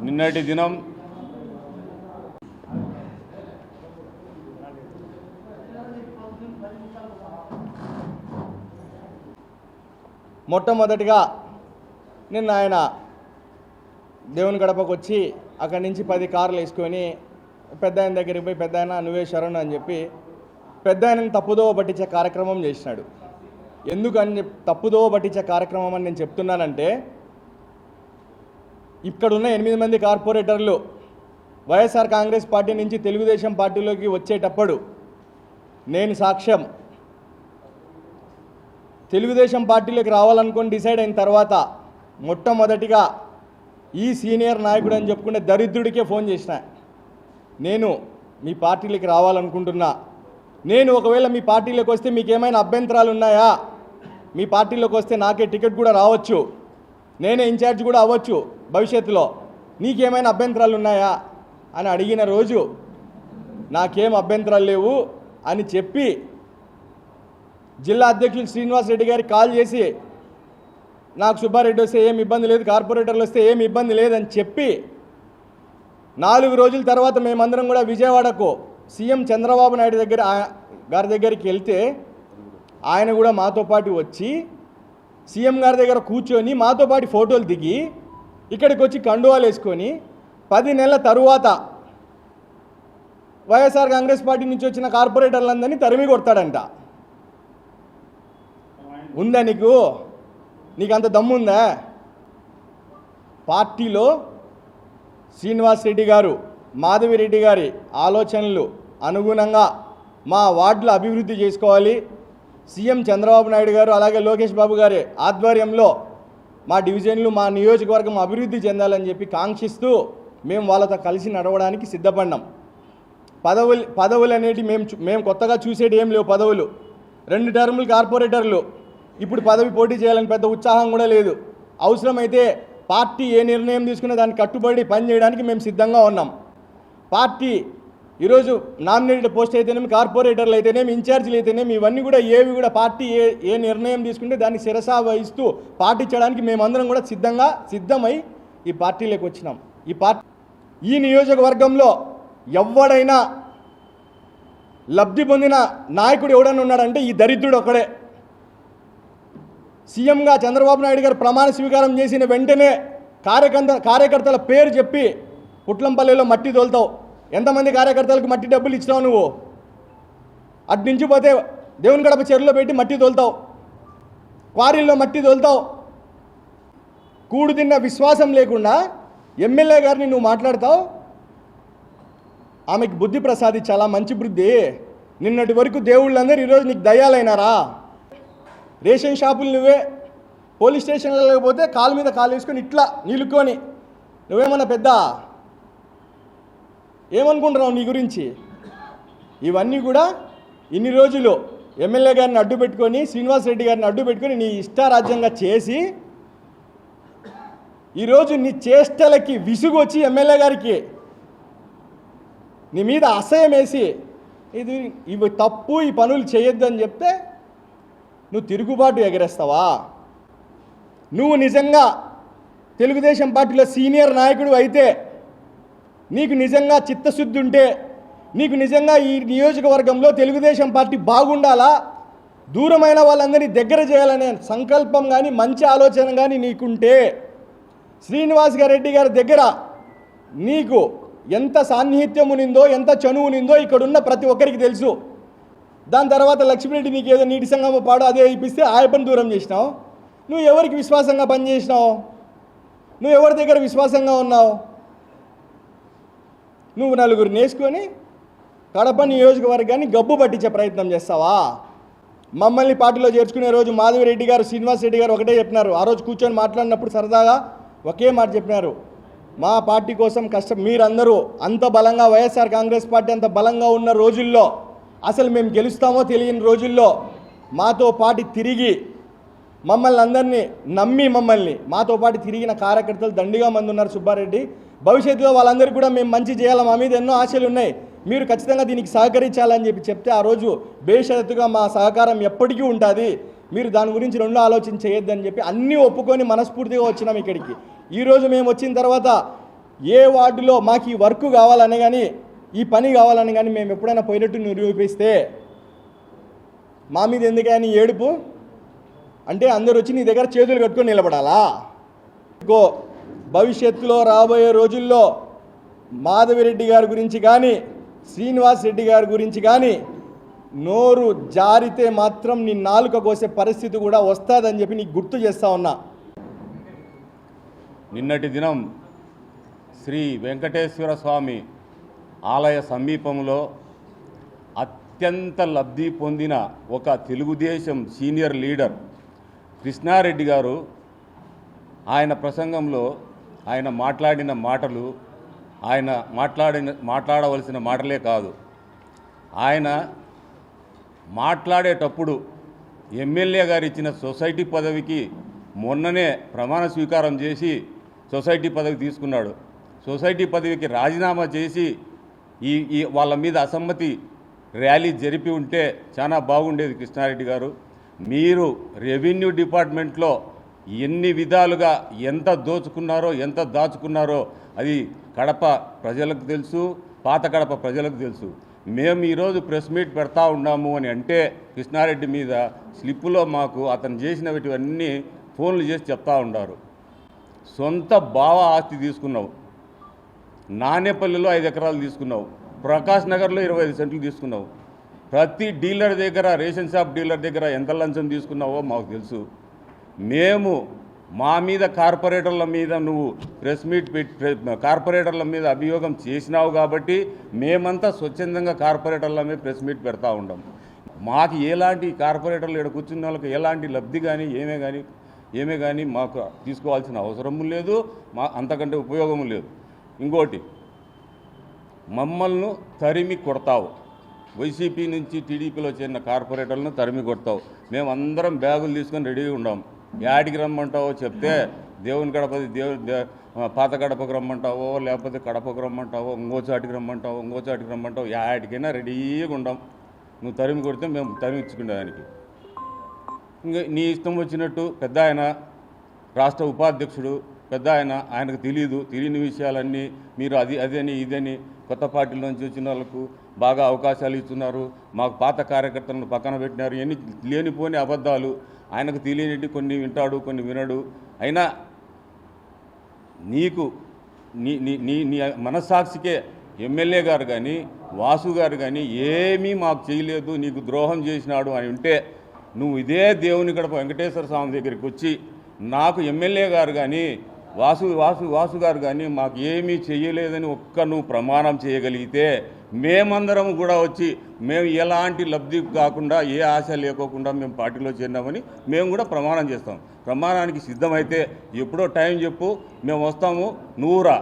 నిన్నటి దినం మొట్టమొదటిగా నిన్న ఆయన దేవుని గడపకు వచ్చి అక్కడి నుంచి పది కార్లు వేసుకొని పెద్ద ఆయన దగ్గరికి పోయి పెద్ద ఆయన నువ్వే శరణ్ అని చెప్పి పెద్ద ఆయనని తప్పుదోవ పట్టించే కార్యక్రమం చేసినాడు. ఎందుకని తప్పుదోవ పట్టించే కార్యక్రమం అని నేను చెప్తున్నానంటే ఇక్కడున్న ఎనిమిది మంది కార్పొరేటర్లు వైఎస్ఆర్ కాంగ్రెస్ పార్టీ నుంచి తెలుగుదేశం పార్టీలోకి వచ్చేటప్పుడు నేను సాక్ష్యం. తెలుగుదేశం పార్టీలోకి రావాలనుకొని డిసైడ్ అయిన తర్వాత మొట్టమొదటిగా ఈ సీనియర్ నాయకుడు అని చెప్పుకునే దరిద్రుడికే ఫోన్ చేసిన. నేను మీ పార్టీలోకి రావాలనుకుంటున్నా. నేను ఒకవేళ మీ పార్టీలోకి వస్తే మీకు ఏమైనా అభ్యంతరాలు ఉన్నాయా? మీ పార్టీలోకి వస్తే నాకే టికెట్ కూడా రావచ్చు. నేనే ఇన్ఛార్జ్ కూడా అవ్వచ్చు. భవిష్యత్తులో నీకేమైనా అభ్యంతరాలు ఉన్నాయా? అని అడిగిన రోజు నాకేం అభ్యంతరాలు లేవు అని చెప్పి జిల్లా అధ్యక్షులు శ్రీనివాస్ రెడ్డి గారికి కాల్ చేసి నాకు సుబ్బారెడ్డి వస్తే ఏం ఇబ్బంది లేదు కార్పొరేటర్లు వస్తే ఏం ఇబ్బంది లేదని చెప్పి నాలుగు రోజుల తర్వాత మేమందరం కూడా విజయవాడకు సీఎం చంద్రబాబు నాయుడు దగ్గర గారి దగ్గరికి వెళ్తే ఆయన కూడా మాతో పాటు వచ్చి సీఎం గారి దగ్గర కూర్చొని మాతో పాటు ఫోటోలు దిగి ఇక్కడికి వచ్చి కండువాలు వేసుకొని పది నెలల తరువాత వైఎస్ఆర్ కాంగ్రెస్ పార్టీ నుంచి వచ్చిన కార్పొరేటర్లందరినీ తరిమి కొడతాడంట. ఉందా నీకు? నీకు అంత దమ్ముందా? పార్టీలో శ్రీనివాస్ రెడ్డి గారు మాధవిరెడ్డి గారి ఆలోచనలు అనుగుణంగా మా వార్డులు అభివృద్ధి చేసుకోవాలి. సీఎం చంద్రబాబు నాయుడు గారు అలాగే లోకేష్ బాబు గారి ఆధ్వర్యంలో మా డివిజన్లు మా నియోజకవర్గం అభివృద్ధి చెందాలని చెప్పి కాంక్షిస్తూ మేము వాళ్ళతో కలిసి నడవడానికి సిద్ధపడినాం. పదవులు పదవులు అనేటి మేము చూ- మేము కొత్తగా చూసేటి ఏం లేవు పదవులు. రెండు టర్ములు కార్పొరేటర్లు. ఇప్పుడు పదవి పోటీ చేయాలని పెద్ద ఉత్సాహం కూడా లేదు. అవసరమైతే పార్టీ ఏ నిర్ణయం తీసుకున్నా దానికి కట్టుబడి పనిచేయడానికి మేము సిద్ధంగా ఉన్నాం. పార్టీ ఈరోజు నామినేటెడ్ పోస్ట్ అయితేనేమి కార్పొరేటర్లు అయితేనేమి ఇన్ఛార్జీలు అయితేనేమి ఇవన్నీ కూడా ఏవి కూడా పార్టీ ఏ ఏ నిర్ణయం తీసుకుంటే దాన్ని శిరసా వహిస్తూ పాటించడానికి మేమందరం కూడా సిద్ధంగా సిద్ధమై ఈ పార్టీలోకి వచ్చినాం. ఈ పార్టీ ఈ నియోజకవర్గంలో ఎవడైనా లబ్ధి పొందిన నాయకుడు ఎవడైనా ఉన్నాడంటే ఈ దరిద్రుడు ఒకడే సీఎంగా చంద్రబాబు నాయుడు గారు ప్రమాణ స్వీకారం చేసిన వెంటనే కార్యకర్త కార్యకర్తల పేరు చెప్పి పుట్లంపల్లిలో మట్టి తోలుతావు. ఎంతమంది కార్యకర్తలకు మట్టి డబ్బులు ఇచ్చినావు నువ్వు? అటు నుంచి పోతే దేవుని గడప చెరువులో పెట్టి మట్టి తోలుతావు. క్వారీల్లో మట్టి తోలుతావు. కూడు తిన్న విశ్వాసం లేకుండా ఎమ్మెల్యే గారిని నువ్వు మాట్లాడతావు. ఆమెకి బుద్ధి ప్రసాదించాలా మంచి బుద్ధి. నిన్నటి వరకు దేవుళ్ళందరూ ఈరోజు నీకు దయ్యాలైనారా రేషన్ షాపులు నువ్వే పోలీస్ స్టేషన్లో పోతే కాలు మీద కాలు వేసుకొని ఇట్లా నిలుకొని. నువ్వేమన్నా పెద్ద? ఏమనుకుంటున్నావు నీ గురించి? ఇవన్నీ కూడా ఇన్ని రోజులు ఎమ్మెల్యే గారిని అడ్డు పెట్టుకొని శ్రీనివాస్ రెడ్డి గారిని అడ్డు పెట్టుకొని నీ ఇష్టారాజ్యంగా చేసి ఈరోజు నీ చేష్టలకి విసుగు వచ్చి ఎమ్మెల్యే గారికి నీ మీద అసహ్యం వేసి ఇది ఇవి తప్పు ఈ పనులు చేయొద్దు అని చెప్తే నువ్వు తిరుగుబాటు ఎగరేస్తావా? నువ్వు నిజంగా తెలుగుదేశం పార్టీలో సీనియర్ నాయకుడు అయితే నీకు నిజంగా చిత్తశుద్ధి ఉంటే నీకు నిజంగా ఈ నియోజకవర్గంలో తెలుగుదేశం పార్టీ బాగుండాలా? దూరమైన వాళ్ళందరినీ దగ్గర చేయాలనే సంకల్పం కానీ మంచి ఆలోచన కానీ నీకుంటే శ్రీనివాస్ రెడ్డి గారి దగ్గర నీకు ఎంత సాన్నిహిత్యం ఉనిందో ఎంత చనువు ఉనిందో ఇక్కడున్న ప్రతి ఒక్కరికి తెలుసు. దాని తర్వాత లక్ష్మీరెడ్డి నీకు ఏదో నీటి సంగమ పాడు అదే ఇప్పిస్తే ఆ పని దూరం చేసినావు. నువ్వు ఎవరికి విశ్వాసంగా పనిచేసినావు? నువ్వు ఎవరి దగ్గర విశ్వాసంగా ఉన్నావు? నువ్వు నలుగురు నేసుకొని కడప నియోజకవర్గాన్ని గబ్బు పట్టించే ప్రయత్నం చేస్తావా? మమ్మల్ని పార్టీలో చేర్చుకునే రోజు మాధవిరెడ్డి గారు శ్రీనివాస్ రెడ్డి గారు ఒకటే చెప్పినారు. ఆ రోజు కూర్చొని మాట్లాడినప్పుడు సరదాగా ఒకే మాట చెప్పినారు. మా పార్టీ కోసం కష్టం మీరందరూ అంత బలంగా వైఎస్ఆర్ కాంగ్రెస్ పార్టీ అంత బలంగా ఉన్న రోజుల్లో అసలు మేము గెలుస్తామో తెలియని రోజుల్లో మాతో పాటు తిరిగి మమ్మల్ని అందరినీ నమ్మి మమ్మల్ని మాతో పాటు తిరిగిన కార్యకర్తలు దండిగా మంది ఉన్నారు సుబ్బారెడ్డి. భవిష్యత్తులో వాళ్ళందరికీ కూడా మేము మంచి చేయాలి? మా మీద ఎన్నో ఆశలు ఉన్నాయి. మీరు ఖచ్చితంగా దీనికి సహకరించాలని చెప్పి చెప్తే ఆ రోజు బేషరతుగా మా సహకారం ఎప్పటికీ ఉంటుంది. మీరు దాని గురించి రెండు ఆలోచన చేయొద్దని చెప్పి అన్నీ ఒప్పుకొని మనస్ఫూర్తిగా వచ్చినాం ఇక్కడికి. ఈరోజు మేము వచ్చిన తర్వాత ఏ వార్డులో మాకు ఈ వర్క్ కావాలని కానీ ఈ పని కావాలని కానీ మేము ఎప్పుడైనా పోయినట్టు నిరూపిస్తే మా మీద ఎందుకని ఏడుపు? అంటే అందరు వచ్చి నీ దగ్గర చేతులు కట్టుకొని నిలబడాలా? ఇంకో భవిష్యత్తులో రాబోయే రోజుల్లో మాధవిరెడ్డి గారి గురించి కానీ శ్రీనివాస్ రెడ్డి గారి గురించి కానీ నోరు జారితే మాత్రం నీ నాలుక కోసే పరిస్థితి కూడా వస్తుందని చెప్పి నీకు గుర్తు చేస్తా ఉన్నా. నిన్నటి దినం శ్రీ వెంకటేశ్వర స్వామి ఆలయ సమీపంలో అత్యంత లబ్ధి పొందిన ఒక తెలుగుదేశం సీనియర్ లీడర్ కృష్ణారెడ్డి గారు ఆయన ప్రసంగంలో ఆయన మాట్లాడిన మాటలు ఆయన మాట్లాడిన మాట్లాడవలసిన మాటలే కాదు. ఆయన మాట్లాడేటప్పుడు ఎమ్మెల్యే గారు ఇచ్చిన సొసైటీ పదవికి మొన్ననే ప్రమాణ స్వీకారం చేసి సొసైటీ పదవి తీసుకున్నాడు. సొసైటీ పదవికి రాజీనామా చేసి ఈ ఈ వాళ్ళ మీద అసమ్మతి ర్యాలీ జరిపి ఉంటే చాలా బాగుండేది కృష్ణారెడ్డి గారు. మీరు రెవెన్యూ డిపార్ట్మెంట్లో ఎన్ని విధాలుగా ఎంత దోచుకున్నారో ఎంత దాచుకున్నారో అది కడప ప్రజలకు తెలుసు పాత కడప ప్రజలకు తెలుసు. మేము ఈరోజు ప్రెస్ మీట్ పెడతా ఉన్నాము అని అంటే కృష్ణారెడ్డి మీద స్లిప్పులో మాకు అతను చేసినవిటివన్నీ ఫోన్లు చేసి చెప్తా ఉన్నారు. సొంత బావ ఆస్తి తీసుకున్నావు. నానేపల్లిలో ఐదు ఎకరాలు తీసుకున్నావు. ప్రకాష్ నగర్లో ఇరవై ఐదు సెంట్లు తీసుకున్నావు. ప్రతి డీలర్ దగ్గర రేషన్ షాప్ డీలర్ దగ్గర ఎంత లంచం తీసుకున్నావో మాకు తెలుసు. మేము మా మీద కార్పొరేటర్ల మీద నువ్వు ప్రెస్ మీట్ పెట్టి కార్పొరేటర్ల మీద అభియోగం చేసినావు కాబట్టి మేమంతా స్వచ్ఛందంగా కార్పొరేటర్ల మీద ప్రెస్ మీట్ పెడతా ఉంటాం మాకు ఎలాంటి కార్పొరేటర్లు ఇక్కడ కూర్చున్న వాళ్ళకి ఎలాంటి లబ్ధి కానీ ఏమే కానీ ఏమే కానీ మాకు తీసుకోవాల్సిన అవసరము లేదు. మా అంతకంటే ఉపయోగము లేదు. ఇంకోటి మమ్మల్ని తరిమి కొడతావు. వైసీపీ నుంచి టీడీపీలో చేరిన కార్పొరేటర్లను తరిమి కొడతావు. మేమందరం బ్యాగులు తీసుకొని రెడీగా ఉన్నాం యాడికి రమ్మంటావో చెప్తే దేవుని గడపది దేవుని పాత గడపకు రమ్మంటావో లేకపోతే కడపకు రమ్మంటావో ఇంకోచాటికి రమ్మంటావో ఇంకోచాటికి రమ్మంటావో యాడికైనా రెడీగా ఉంటాం నువ్వు తరిమి కొడితే మేము తరిమించుకునే దానికి ఇంకా నీ ఇష్టం వచ్చినట్టు పెద్ద ఆయన రాష్ట్ర ఉపాధ్యక్షుడు పెద్ద ఆయన ఆయనకు తెలియదు తెలియని విషయాలన్నీ మీరు అది అదని ఇదని కొత్త పార్టీల నుంచి వచ్చిన వాళ్ళకు బాగా అవకాశాలు ఇస్తున్నారు. మాకు పాత కార్యకర్తలను పక్కన పెట్టినారు. ఎన్ని లేనిపోని అబద్ధాలు ఆయనకు తెలియనిటి కొన్ని వింటాడు కొన్ని వినడు. అయినా నీకు నీ నీ నీ నీ మనస్సాక్షికే ఎమ్మెల్యే గారు కానీ వాసు గారు కానీ ఏమీ మాకు చేయలేదు నీకు ద్రోహం చేసినాడు అని ఉంటే నువ్వు ఇదే దేవుని గడప వెంకటేశ్వర స్వామి దగ్గరికి వచ్చి నాకు ఎమ్మెల్యే గారు కానీ వాసు వాసు వాసు గారు కానీ మాకు ఏమీ చేయలేదని ఒక్క నువ్వు ప్రమాణం చేయగలిగితే మేమందరం కూడా వచ్చి మేము ఎలాంటి లబ్ధి కాకుండా ఏ ఆశ లేకోకుండా మేము పార్టీలో చేరినామని మేము కూడా ప్రమాణం చేస్తాం. ప్రమాణానికి సిద్ధమైతే ఎప్పుడో టైం చెప్పు మేము వస్తాము. నువ్వు రా